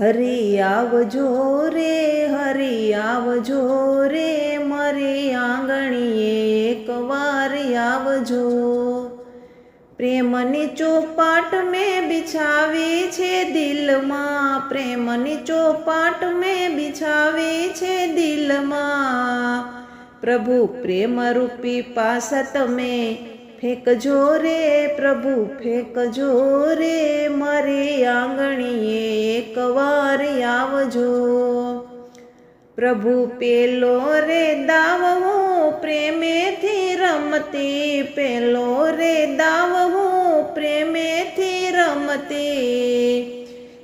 હરી આવજો રે હરી આવજો રે, મારી આંગણીએ એકવાર આવજો. પ્રેમની ચોપાટ મેં બિછાવી છે દિલમાં, પ્રેમની ચોપાટ મેં બિછાવી છે દિલમાં. પ્રભુ પ્રેમ રૂપી પાસ તમે ફેંકજો રે, પ્રભુ ફેંકજો રે, મારી આંગણીએ એકવાર આવજો. પ્રભુ પેલો રે દાવવો, પ્રેમેથી રમતી પેલો રે દાવવો, પ્રેમેથી રમતી.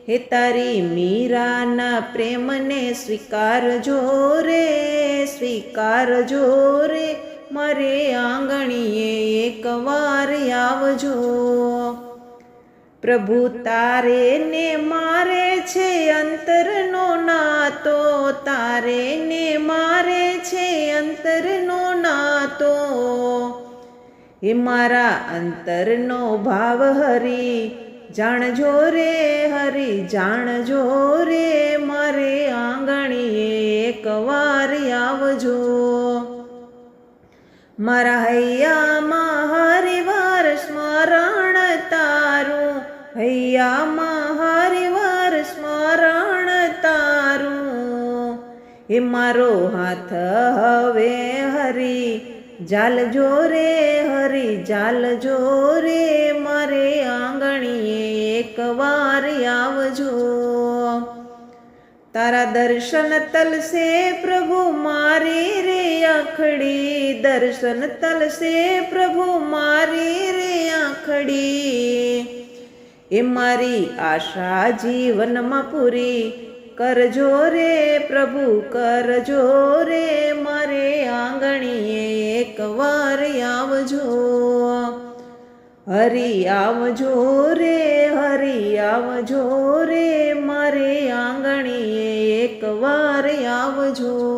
હે તારી મીરાના પ્રેમને સ્વીકારજો રે સ્વીકારજો રે, મારે આંગણીએ પ્રભુ તારે ને મારે છે અંતરનો નાતો, તારે ને મારે છે અંતરનો નાતો. એ મારા અંતરનો ભાવ હરી, જાણજો રે હરી, જાણજો રે મારે આંગણીએ એકવાર આવજો. મારા હૈયામાં હરિવાર સ્મરણ તારું હૈયામાં હરિવાર સ્મરણ તારું. એ મારો હાથ હવે હરી, જાલ રે હરી, જાલ રે મારે આંગણીએ એકવાર આવજો. તારા દર્શન તલસે પ્રભુ મારી રે આખડી, દર્શન તલસે પ્રભુ મારી રે આખડી. એ મારી આશા જીવનમાં પૂરી. કરજો રે પ્રભુ, કરજો રે મારે આંગણીએ એકવાર આવજો. હરી આવજો રે, હરી આવજો રે મારે આંગણીએ એકવાર આવજો.